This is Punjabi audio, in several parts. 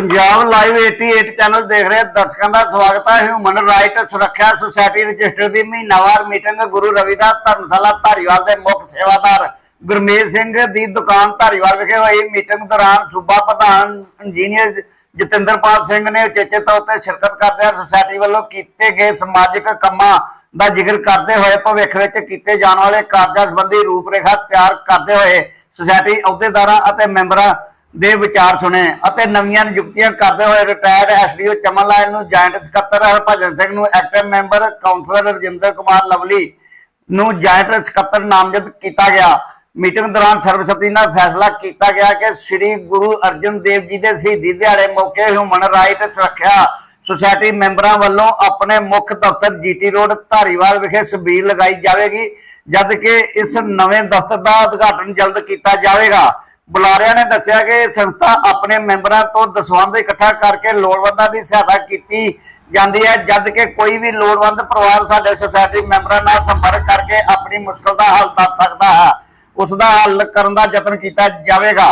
ਪੰਜਾਬ ਲਾਈਵ 88 ਚੈਨਲ ਦੇਖ ਰਹੇ ਦਰਸ਼ਕਾਂ ਦਾ ਸਵਾਗਤ ਹੈ। ਹਿਊਮਨ ਰਾਈਟ ਸੁਰੱਖਿਆ ਸੁਸਾਇਟੀ ਰਜਿਸਟਰ ਦੀ ਮਹੀਨਾਵਾਰ ਮੀਟਿੰਗ ਗੁਰੂ ਰਵਿਦਾਸ ਧਰਮਸ਼ਾਲਾ ਧਾਰੀਵਾਲ ਦੇ ਮੁੱਖ ਸੇਵਾਦਾਰ ਗੁਰਮੇਲ ਸਿੰਘ ਦੀ ਦੁਕਾਨ ਧਾਰੀਵਾਲ ਵਿਖੇ ਹੋਈ ਮੀਟਿੰਗ ਦੌਰਾਨ ਸੂਬਾ ਪ੍ਰਧਾਨ ਇੰਜੀਨੀਅਰ ਜਤਿੰਦਰਪਾਲ ਸਿੰਘ ਨੇ ਉਚੇਚੇ ਤੌਰ ਤੇ ਸ਼ਿਰਕਤ ਕਰਦਿਆਂ ਸੁਸਾਇਟੀ ਵੱਲੋਂ ਕੀਤੇ ਗਏ ਸਮਾਜਿਕ ਕੰਮਾਂ ਦਾ ਜ਼ਿਕਰ ਕਰਦੇ ਹੋਏ ਭਵਿੱਖ ਵਿੱਚ ਕੀਤੇ ਜਾਣ ਵਾਲੇ ਕਾਰਜਾਂ ਸੰਬੰਧੀ ਰੂਪਰੇਖਾ ਤਿਆਰ ਕਰਦੇ ਹੋਏ ਸੁਸਾਇਟੀ ਅਹੁਦੇਦਾਰਾਂ ਅਤੇ ਮੈਂਬਰਾਂ ਦੇ ਵਿਚਾਰ ਸੁਣੇ ਅਤੇ ਨਵੀਆਂ ਨਿਯੁਕਤੀਆਂ ਕਰਦੇ ਹੋਏ ਰਿਟਾਇਰਡ ਐਸਡੀਓ ਚਮਨ ਲਾਲ ਨੂੰ ਜੁਆਇੰਟ ਸਕੱਤਰ ਹਰਭਜਨ ਸਿੰਘ ਨੂੰ active member councillor Rajinder Kumar Lovely ਨੂੰ ਜੁਆਇੰਟ ਸਕੱਤਰ ਨਾਮਜ਼ਦ ਕੀਤਾ ਗਿਆ। ਮੀਟਿੰਗ ਦੌਰਾਨ ਸਰਬਸੰਮਤੀ ਨਾਲ ਫੈਸਲਾ ਕੀਤਾ ਗਿਆ ਕਿ ਸ੍ਰੀ ਗੁਰੂ ਅਰਜਨ ਦੇਵ ਜੀ ਦੇ ਸ਼ਹੀਦੀ ਦਿਹਾੜੇ ਮੌਕੇ ਹਿਊਮਨ ਰਾਈਟ ਸੁਰੱਖਿਆ ਸੁਸਾਇਟੀ ਮੈਂਬਰਾਂ ਵੱਲੋਂ ਆਪਣੇ ਮੁੱਖ ਦਫ਼ਤਰ ਜੀਟੀ ਰੋਡ ਧਾਰੀਵਾਲ ਵਿਖੇ ਛਬੀਲ ਲਗਾਈ ਜਾਵੇਗੀ ਜਦ ਕਿ ਇਸ ਨਵੇਂ ਦਫ਼ਤਰ ਦਾ ਉਦਘਾਟਨ ਜਲਦ ਕੀਤਾ ਜਾਵੇਗਾ। ਬੁਲਾਰਿਆਂ ਨੇ ਦੱਸਿਆ ਕਿ ਸੰਸਥਾ ਆਪਣੇ ਮੈਂਬਰਾਂ ਤੋਂ ਦਸਵੰਧ ਇਕੱਠਾ ਕਰਕੇ ਲੋੜਵੰਦਾਂ ਦੀ ਸਹਾਇਤਾ ਕੀਤੀ ਜਾਂਦੀ ਹੈ, ਜਦ ਕਿ ਕੋਈ ਵੀ ਲੋੜਵੰਦ ਪਰਿਵਾਰ ਸਾਡੇ ਸੁਸਾਇਟੀ ਮੈਂਬਰਾਂ ਨਾਲ ਸੰਪਰਕ ਕਰਕੇ ਆਪਣੀ ਮੁਸ਼ਕਲ ਦਾ ਹੱਲ ਦੱਸ ਸਕਦਾ ਹੈ। ਉਸ ਦਾ ਹੱਲ ਕਰਨ ਦਾ ਯਤਨ ਕੀਤਾ ਜਾਵੇਗਾ।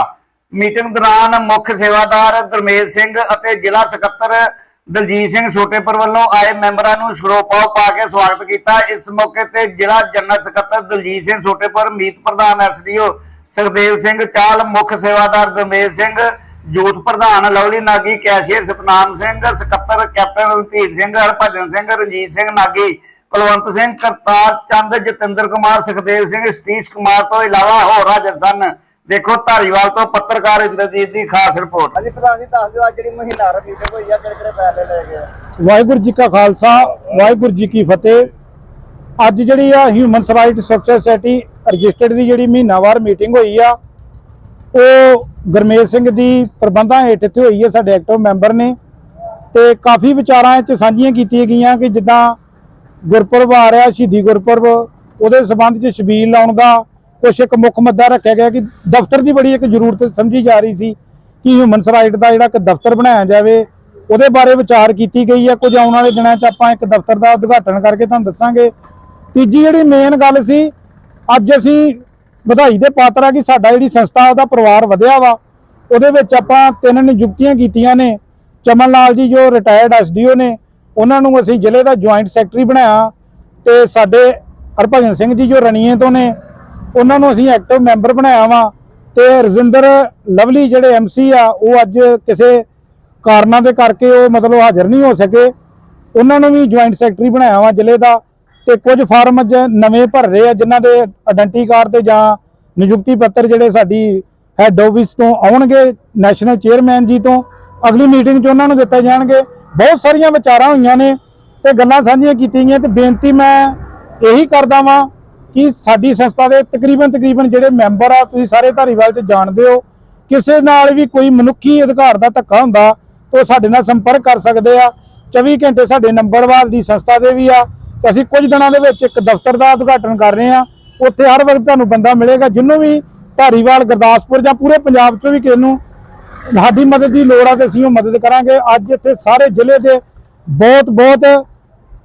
ਮੀਟਿੰਗ ਦੌਰਾਨ ਮੁੱਖ ਸੇਵਾਦਾਰ ਗੁਰਮੇਲ ਸਿੰਘ ਅਤੇ ਜ਼ਿਲ੍ਹਾ ਸਕੱਤਰ ਦਲਜੀਤ ਸਿੰਘ ਛੋਟੇਪੁਰ ਵੱਲੋਂ ਆਏ ਮੈਂਬਰਾਂ ਨੂੰ ਸ਼ਰੋਪਾਓ ਪਾ ਕੇ ਸਵਾਗਤ ਕੀਤਾ। ਇਸ ਮੌਕੇ ਤੇ ਜ਼ਿਲ੍ਹਾ ਜਨਰਲ ਸਕੱਤਰ ਦਲਜੀਤ ਸਿੰਘ ਛੋਟੇਪੁਰ ਮੀਤ ਪ੍ਰਧਾਨ ਐਸਡੀਓ ਸੁਖਦੇਵ ਸਿੰਘ ਚਾਲ ਮੁੱਖ ਸੇਵਾਦਾਰ ਗੁਰਮੇਲ ਸਿੰਘ ਜੋਤ ਪ੍ਰਧਾਨ ਲਵਲੀ ਨਾਗੀ ਕੈਸ਼ੀਅਰ ਸਤਨਾਮ ਸਿੰਘ ਸਕੱਤਰ ਕੈਪਟਨ ਰਣਧੀਰ ਸਿੰਘ ਹਰਭਜਨ ਸਿੰਘ ਰਣਜੀਤ ਸਿੰਘ ਨਾਗੀ ਕੁਲਵੰਤ ਸਿੰਘ ਕਰਤਾਰ ਚੰਦ ਜਤਿੰਦਰ ਕੁਮਾਰ ਸੁਖਦੇਵ ਸਿੰਘ ਸਤੀਸ਼ ਕੁਮਾਰ ਤੋਂ ਇਲਾਵਾ ਹੋਰ ਹਾਜ਼ਰ ਸਨ। ਦੇਖੋ ਧਾਰੀਵਾਲ ਤੋਂ ਪੱਤਰਕਾਰ ਇੰਦਰਜੀਤ ਦੀ ਖਾਸ ਰਿਪੋਰਟ। ਹਾਂਜੀ ਪ੍ਰਧਾਨ ਜੀ ਦੱਸ ਦਿਓ ਅੱਜ ਜਿਹੜੀ ਮਹੀਨਾ ਰ ਮੀਟਿੰਗ ਹੋਈ ਆ ਕਿਹੜੇ ਕਿਹੜੇ ਫੈਸਲੇ ਲਏ ਗਏ? ਵਾਹਿਗੁਰੂ ਜੀ ਕਾ ਖਾਲਸਾ ਵਾਹਿਗੁਰੂ ਜੀ ਕੀ ਫਤਿਹ। ਅੱਜ ਜਿਹੜੀ ਆ human right structure society registered ਦੀ ਜਿਹੜੀ ਮਹੀਨਾਵਾਰ ਮੀਟਿੰਗ ਹੋਈ ਆ, ਉਹ ਗੁਰਮੇਲ ਸਿੰਘ ਦੀ ਪ੍ਰਬੰਧਾਂ ਹੇਠ ਇੱਥੇ ਹੋਈ ਹੈ ਸਾਡੇ ਐਕਟਿਵ ਮੈਂਬਰ ਨੇ। ਤੇ ਕਾਫੀ ਵਿਚਾਰਾਂ ਇੱਥੇ ਸਾਂਝੀਆਂ ਕੀਤੀਆਂ ਗਈਆਂ ਕਿ ਜਿੱਦਾਂ ਗੁਰਪੁਰਬ ਆ ਰਿਹਾ ਸ਼ਹੀਦੀ ਗੁਰਪੁਰਬ ਉਹਦੇ ਸਬੰਧ 'ਚ ਸ਼ਬੀਲ ਲਾਉਣ ਦਾ ਕੁਛ ਇੱਕ ਮੁੱਖ ਮੁੱਦਾ ਰੱਖਿਆ ਗਿਆ ਕਿ ਦਫ਼ਤਰ ਦੀ ਬੜੀ ਇੱਕ ਜ਼ਰੂਰਤ ਸਮਝੀ ਜਾ ਰਹੀ ਸੀ ਕਿ ਹਿਊਮਨ ਰਾਈਟ ਦਾ ਜਿਹੜਾ ਇੱਕ ਦਫ਼ਤਰ ਬਣਾਇਆ ਜਾਵੇ, ਉਹਦੇ ਬਾਰੇ ਵਿਚਾਰ ਕੀਤੀ ਗਈ ਹੈ ਕੁਝ ਆਉਣ ਵਾਲੇ ਦਿਨਾਂ 'ਚ ਆਪਾਂ ਇੱਕ ਦਫ਼ਤਰ ਦਾ ਉਦਘਾਟਨ ਕਰਕੇ ਤੁਹਾਨੂੰ ਦੱਸਾਂਗੇ। ਤੀਜੀ ਜਿਹੜੀ ਮੇਨ ਗੱਲ ਸੀ ਅੱਜ ਅਸੀਂ ਵਧਾਈ ਦੇ ਪਾਤਰ ਆ ਕਿ ਸਾਡਾ ਜਿਹੜੀ ਸੰਸਥਾ, ਉਹਦਾ ਪਰਿਵਾਰ ਵਧਿਆ ਵਾ। ਉਹਦੇ ਵਿੱਚ ਆਪਾਂ ਤਿੰਨ ਨਿਯੁਕਤੀਆਂ ਕੀਤੀਆਂ ਨੇ। ਚਮਨ ਲਾਲ ਜੀ ਜੋ ਰਿਟਾਇਰਡ ਐਸਡੀਓ ਨੇ, ਉਹਨਾਂ ਨੂੰ ਅਸੀਂ ਜ਼ਿਲ੍ਹੇ ਦਾ ਜੁਆਇੰਟ ਸੈਕਟਰੀ ਬਣਾਇਆ। ਤੇ ਸਾਡੇ ਹਰਭਜਨ ਸਿੰਘ ਜੀ ਜੋ ਰਣੀਏ ਤੋਂ ਨੇ, ਉਹਨਾਂ ਨੂੰ ਅਸੀਂ ਐਕਟਿਵ ਮੈਂਬਰ ਬਣਾਇਆ ਵਾ। ਤੇ ਰਜਿੰਦਰ ਲਵਲੀ ਜਿਹੜੇ ਐਮਸੀ ਆ, ਉਹ ਅੱਜ ਕਿਸੇ ਕਾਰਨਾਂ ਦੇ ਕਰਕੇ ਉਹ ਮਤਲਬ ਹਾਜ਼ਰ ਨਹੀਂ ਹੋ ਸਕੇ। ਉਹਨਾਂ ਨੂੰ ਵੀ ਜੁਆਇੰਟ ਸੈਕਟਰੀ ਬਣਾਇਆ ਵਾ ਜ਼ਿਲ੍ਹੇ ਦਾ। ਤੇ ਕੁਝ ਫਾਰਮ ਅੱਜ ਨਵੇਂ ਭਰ ਰਹੇ ਆ, ਜਿਨ੍ਹਾਂ ਦੇ ਆਇਡੈਂਟੀ ਕਾਰਡ ਤੇ ਜਾਂ ਨਿਯੁਕਤੀ ਪੱਤਰ ਜਿਹੜੇ ਸਾਡੀ ਹੈੱਡ ਆਫਿਸ ਤੋਂ ਆਉਣਗੇ ਨੈਸ਼ਨਲ ਚੇਅਰਮੈਨ ਜੀ ਤੋਂ, ਅਗਲੀ ਮੀਟਿੰਗ 'ਚ ਉਹਨਾਂ ਨੂੰ ਦਿੱਤੇ ਜਾਣਗੇ। ਬਹੁਤ ਸਾਰੀਆਂ ਵਿਚਾਰਾਂ ਹੋਈਆਂ ਨੇ ਤੇ ਗੱਲਾਂ ਸਾਂਝੀਆਂ ਕੀਤੀਆਂ ਗਈਆਂ ਤੇ ਬੇਨਤੀ ਮੈਂ ਇਹੀ ਕਰਦਾ ਵਾਂ ਕਿ ਸਾਡੀ ਸੰਸਥਾ ਦੇ ਤਕਰੀਬਨ ਤਕਰੀਬਨ ਜਿਹੜੇ ਮੈਂਬਰ ਆ, ਤੁਸੀਂ ਸਾਰੇ ਧਾਰੀਵਾਲ 'ਚ ਜਾਣਦੇ ਹੋ, ਕਿਸੇ ਨਾਲ ਵੀ ਕੋਈ ਮਨੁੱਖੀ ਅਧਿਕਾਰ ਦਾ ਧੱਕਾ ਹੁੰਦਾ, ਤਾਂ ਉਹ ਸਾਡੇ ਨਾਲ ਸੰਪਰਕ ਕਰ ਸਕਦੇ ਆ। 24 ਘੰਟੇ ਸਾਡੇ ਨੰਬਰਵਾਰ ਦੀ ਸੰਸਥਾ ਦੇ ਵੀ ਆ। ਅਸੀਂ ਕੁਝ ਦਿਨਾਂ ਦੇ ਵਿੱਚ ਇੱਕ ਦਫ਼ਤਰ ਦਾ ਉਦਘਾਟਨ ਕਰ ਰਹੇ ਹਾਂ। ਉੱਥੇ ਹਰ ਵਕਤ ਤੁਹਾਨੂੰ ਬੰਦਾ ਮਿਲੇਗਾ ਜਿਹਨੂੰ ਵੀ ਧਾਰੀਵਾਲ, ਗੁਰਦਾਸਪੁਰ ਜਾਂ ਪੂਰੇ ਪੰਜਾਬ 'ਚੋਂ ਵੀ ਕਿਸੇ ਨੂੰ ਸਾਡੀ ਮਦਦ ਦੀ ਲੋੜ ਆ ਤੇ ਅਸੀਂ ਉਹ ਮਦਦ ਕਰਾਂਗੇ। ਅੱਜ ਇੱਥੇ ਸਾਰੇ ਜ਼ਿਲ੍ਹੇ ਦੇ ਬਹੁਤ ਬਹੁਤ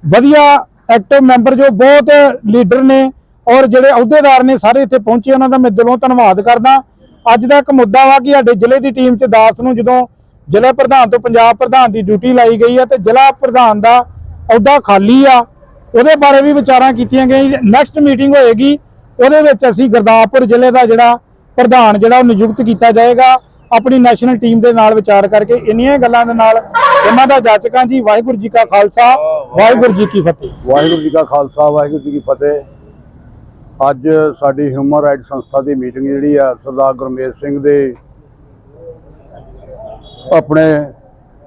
ਵਧੀਆ ਐਕਟਿਵ ਮੈਂਬਰ ਜੋ ਬਹੁਤ ਲੀਡਰ ਨੇ ਔਰ ਜਿਹੜੇ ਅਹੁਦੇਦਾਰ ਨੇ ਸਾਰੇ ਇੱਥੇ ਪਹੁੰਚੇ, ਉਹਨਾਂ ਦਾ ਮੈਂ ਦਿਲੋਂ ਧੰਨਵਾਦ ਕਰਦਾ। ਅੱਜ ਦਾ ਇੱਕ ਮੁੱਦਾ ਵਾ ਕਿ ਸਾਡੇ ਜ਼ਿਲ੍ਹੇ ਦੀ ਟੀਮ 'ਚ ਦਾਸ ਨੂੰ ਜਦੋਂ ਜ਼ਿਲ੍ਹਾ ਪ੍ਰਧਾਨ ਤੋਂ ਪੰਜਾਬ ਪ੍ਰਧਾਨ ਦੀ ਡਿਊਟੀ ਲਾਈ ਗਈ ਹੈ ਤੇ ਜ਼ਿਲ੍ਹਾ ਪ੍ਰਧਾਨ ਦਾ ਅਹੁਦਾ ਖਾਲੀ ਆ ਉਹਦੇ ਬਾਰੇ ਵੀ ਵਿਚਾਰਾਂ ਕੀਤੀਆਂ ਗਈਆਂ ਨੈਕਸਟ ਮੀਟਿੰਗ ਹੋਏਗੀ ਉਹਦੇ ਵਿੱਚ ਅਸੀਂ ਗੁਰਦਾਸਪੁਰ ਜ਼ਿਲ੍ਹੇ ਦਾ ਜਿਹੜਾ ਪ੍ਰਧਾਨ ਜਿਹੜਾ ਉਹ ਨਿਯੁਕਤ ਕੀਤਾ ਜਾਏਗਾ। ਆਪਣੀ ਨੈਸ਼ਨਲ ਟੀਮ ਦੇ ਨਾਲ ਵਿਚਾਰ ਕਰਕੇ ਇੰਨੀਆਂ ਗੱਲਾਂ ਦੇ ਨਾਲ ਇਹਨਾਂ ਦਾ ਜਾਚਕਾਂ ਜੀ ਵਾਹਿਗੁਰੂ ਜੀ ਕਾ ਖਾਲਸਾ ਵਾਹਿਗੁਰੂ ਜੀ ਕੀ ਫਤਿਹ। ਵਾਹਿਗੁਰੂ ਜੀ ਕਾ ਖਾਲਸਾ ਵਾਹਿਗੁਰੂ ਜੀ ਕੀ ਫਤਿਹ। ਅੱਜ ਸਾਡੀ ਹਿਊਮਨ ਰਾਈਟ ਸੰਸਥਾ ਦੀ ਮੀਟਿੰਗ ਜਿਹੜੀ ਆ ਸਰਦਾਰ ਗੁਰਮੇਲ ਸਿੰਘ ਦੇ ਆਪਣੇ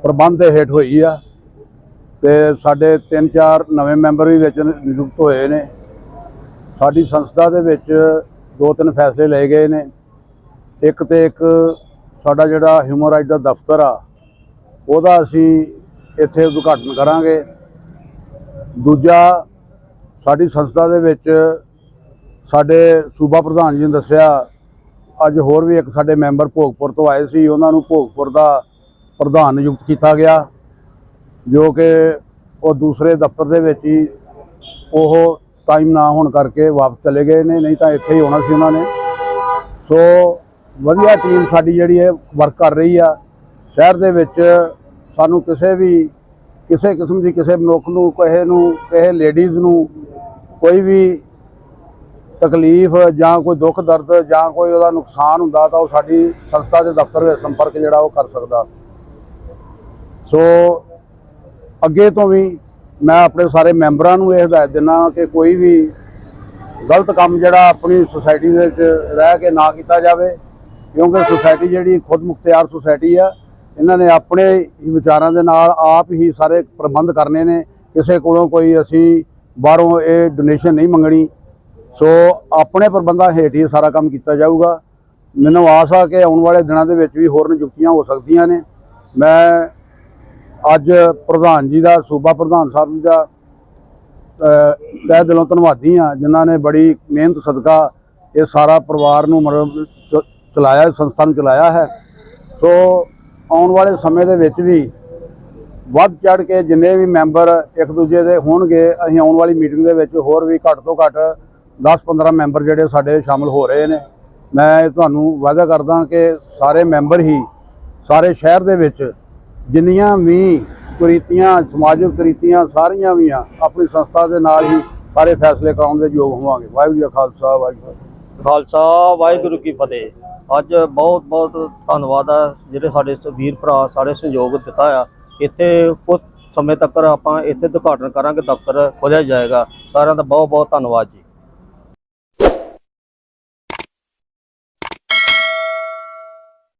ਪ੍ਰਬੰਧ ਦੇ ਹੇਠ ਹੋਈ ਆ। ਤੇ ਸਾਡੇ ਤਿੰਨ ਚਾਰ ਨਵੇਂ ਮੈਂਬਰ ਵੀ ਵਿੱਚ ਨਿਯੁਕਤ ਹੋਏ ਨੇ। ਸਾਡੀ ਸੰਸਥਾ ਦੇ ਵਿੱਚ ਦੋ ਤਿੰਨ ਫੈਸਲੇ ਲਏ ਗਏ ਨੇ। ਇੱਕ ਤੇ ਇੱਕ ਸਾਡਾ ਜਿਹੜਾ ਹਿਊਮਨ ਰਾਈਟ ਦਾ ਦਫ਼ਤਰ ਆ, ਉਹਦਾ ਅਸੀਂ ਇੱਥੇ ਉਦਘਾਟਨ ਕਰਾਂਗੇ। ਦੂਜਾ, ਸਾਡੀ ਸੰਸਥਾ ਦੇ ਵਿੱਚ ਸਾਡੇ ਸੂਬਾ ਪ੍ਰਧਾਨ ਜੀ ਨੇ ਦੱਸਿਆ, ਅੱਜ ਹੋਰ ਵੀ ਇੱਕ ਸਾਡੇ ਮੈਂਬਰ ਭੋਗਪੁਰ ਤੋਂ ਆਏ ਸੀ। ਉਹਨਾਂ ਨੂੰ ਭੋਗਪੁਰ ਦਾ ਪ੍ਰਧਾਨ ਨਿਯੁਕਤ ਕੀਤਾ ਗਿਆ। ਜੋ ਕਿ ਉਹ ਦੂਸਰੇ ਦਫ਼ਤਰ ਦੇ ਵਿੱਚ ਹੀ ਉਹ ਟਾਈਮ ਨਾ ਹੋਣ ਕਰਕੇ ਵਾਪਸ ਚਲੇ ਗਏ ਨੇ, ਨਹੀਂ ਤਾਂ ਇੱਥੇ ਹੀ ਹੋਣਾ ਸੀ ਉਹਨਾਂ ਨੇ। ਸੋ ਵਧੀਆ ਟੀਮ ਸਾਡੀ ਜਿਹੜੀ ਹੈ ਵਰਕ ਕਰ ਰਹੀ ਆ। ਸ਼ਹਿਰ ਦੇ ਵਿੱਚ ਸਾਨੂੰ ਕਿਸੇ ਵੀ, ਕਿਸੇ ਕਿਸਮ ਦੀ ਕਿਸੇ ਮਨੁੱਖ ਨੂੰ, ਕਿਸੇ ਨੂੰ, ਕਿਸੇ ਲੇਡੀਜ਼ ਨੂੰ ਕੋਈ ਵੀ ਤਕਲੀਫ ਜਾਂ ਕੋਈ ਦੁੱਖ ਦਰਦ ਜਾਂ ਕੋਈ ਉਹਦਾ ਨੁਕਸਾਨ ਹੁੰਦਾ ਤਾਂ ਉਹ ਸਾਡੀ ਸੰਸਥਾ ਦੇ ਦਫ਼ਤਰ ਵਿੱਚ ਸੰਪਰਕ ਜਿਹੜਾ ਉਹ ਕਰ ਸਕਦਾ। ਸੋ ਅੱਗੇ ਤੋਂ ਵੀ ਮੈਂ ਆਪਣੇ ਸਾਰੇ ਮੈਂਬਰਾਂ ਨੂੰ ਇਹ ਹਦਾਇਤ ਦਿੰਦਾ ਕਿ ਕੋਈ ਵੀ ਗਲਤ ਕੰਮ ਜਿਹੜਾ ਆਪਣੀ ਸੁਸਾਇਟੀ ਦੇ ਵਿੱਚ ਰਹਿ ਕੇ ਨਾ ਕੀਤਾ ਜਾਵੇ, ਕਿਉਂਕਿ ਸੁਸਾਇਟੀ ਜਿਹੜੀ ਖੁਦ ਮੁਖਤਿਆਰ ਸੁਸਾਇਟੀ ਆ, ਇਹਨਾਂ ਨੇ ਆਪਣੇ ਹੀ ਵਿਚਾਰਾਂ ਦੇ ਨਾਲ ਆਪ ਹੀ ਸਾਰੇ ਪ੍ਰਬੰਧ ਕਰਨੇ ਨੇ। ਕਿਸੇ ਕੋਲੋਂ ਕੋਈ ਅਸੀਂ ਬਾਹਰੋਂ ਇਹ ਡੋਨੇਸ਼ਨ ਨਹੀਂ ਮੰਗਣੀ। ਸੋ ਆਪਣੇ ਪ੍ਰਬੰਧਾਂ ਹੇਠ ਹੀ ਸਾਰਾ ਕੰਮ ਕੀਤਾ ਜਾਊਗਾ। ਮੈਨੂੰ ਆਸ ਆ ਕਿ ਆਉਣ ਵਾਲੇ ਦਿਨਾਂ ਦੇ ਵਿੱਚ ਵੀ ਹੋਰ ਨਿਯੁਕਤੀਆਂ ਹੋ ਸਕਦੀਆਂ ਨੇ। ਮੈਂ ਅੱਜ ਪ੍ਰਧਾਨ ਜੀ ਦਾ, ਸੂਬਾ ਪ੍ਰਧਾਨ ਸਾਹਿਬ ਜੀ ਦਾ ਤਹਿ ਦਿਲੋਂ ਧੰਨਵਾਦੀ ਆ ਜਿਨ੍ਹਾਂ ਨੇ ਬੜੀ ਮਿਹਨਤ, ਸਦਕਾ ਇਹ ਸਾਰਾ ਪਰਿਵਾਰ ਨੂੰ ਮਤਲਬ ਚ- ਚਲਾਇਆ ਸੰਸਥਾ ਨੂੰ ਚਲਾਇਆ ਹੈ। ਸੋ ਆਉਣ ਵਾਲੇ ਸਮੇਂ ਦੇ ਵਿੱਚ ਵੀ ਵੱਧ ਚੜ ਕੇ ਜਿੰਨੇ ਵੀ ਮੈਂਬਰ ਇੱਕ ਦੂਜੇ ਦੇ ਹੋਣਗੇ, ਅਸੀਂ ਆਉਣ ਵਾਲੀ ਮੀਟਿੰਗ ਦੇ ਵਿੱਚ ਹੋਰ ਵੀ ਘੱਟ ਤੋਂ ਘੱਟ 10-15 ਮੈਂਬਰ ਜਿਹੜੇ ਸਾਡੇ ਸ਼ਾਮਲ ਹੋ ਰਹੇ ਨੇ। ਮੈਂ ਤੁਹਾਨੂੰ ਵਾਅਦਾ ਕਰਦਾ ਕਿ ਸਾਰੇ ਮੈਂਬਰ ਹੀ ਸਾਰੇ ਸ਼ਹਿਰ ਦੇ ਵਿੱਚ ਜਿੰਨੀਆਂ ਵੀ ਕੁਰੀਤੀਆਂ, ਸਮਾਜਿਕ ਕੁਰੀਤੀਆਂ ਸਾਰੀਆਂ ਵੀ ਆ, ਆਪਣੀ ਸੰਸਥਾ ਦੇ ਨਾਲ ਹੀ ਸਾਰੇ ਫੈਸਲੇ ਕਰਾਉਣ ਦੇ ਯੋਗ ਹੋਵਾਂਗੇ। ਵਾਹਿਗੁਰੂ ਜੀ ਖਾਲਸਾ, ਵਾਹਿਗੁਰੂ ਖਾਲਸਾ, ਵਾਹਿਗੁਰੂ ਕੀ ਫਤਿਹ। ਅੱਜ ਬਹੁਤ ਬਹੁਤ ਧੰਨਵਾਦ ਆ ਜਿਹੜੇ ਸਾਡੇ ਵੀਰ ਭਰਾ ਸਾਰੇ ਸਹਿਯੋਗ ਦਿੱਤਾ ਆ। ਇੱਥੇ ਕੁਝ ਸਮੇਂ ਤੱਕ ਆਪਾਂ ਇੱਥੇ ਉਦਘਾਟਨ ਕਰਾਂਗੇ, ਦਫ਼ਤਰ ਖੋਲ੍ਹਿਆ ਜਾਏਗਾ। ਸਾਰਿਆਂ ਦਾ ਬਹੁਤ ਬਹੁਤ ਧੰਨਵਾਦ ਜੀ।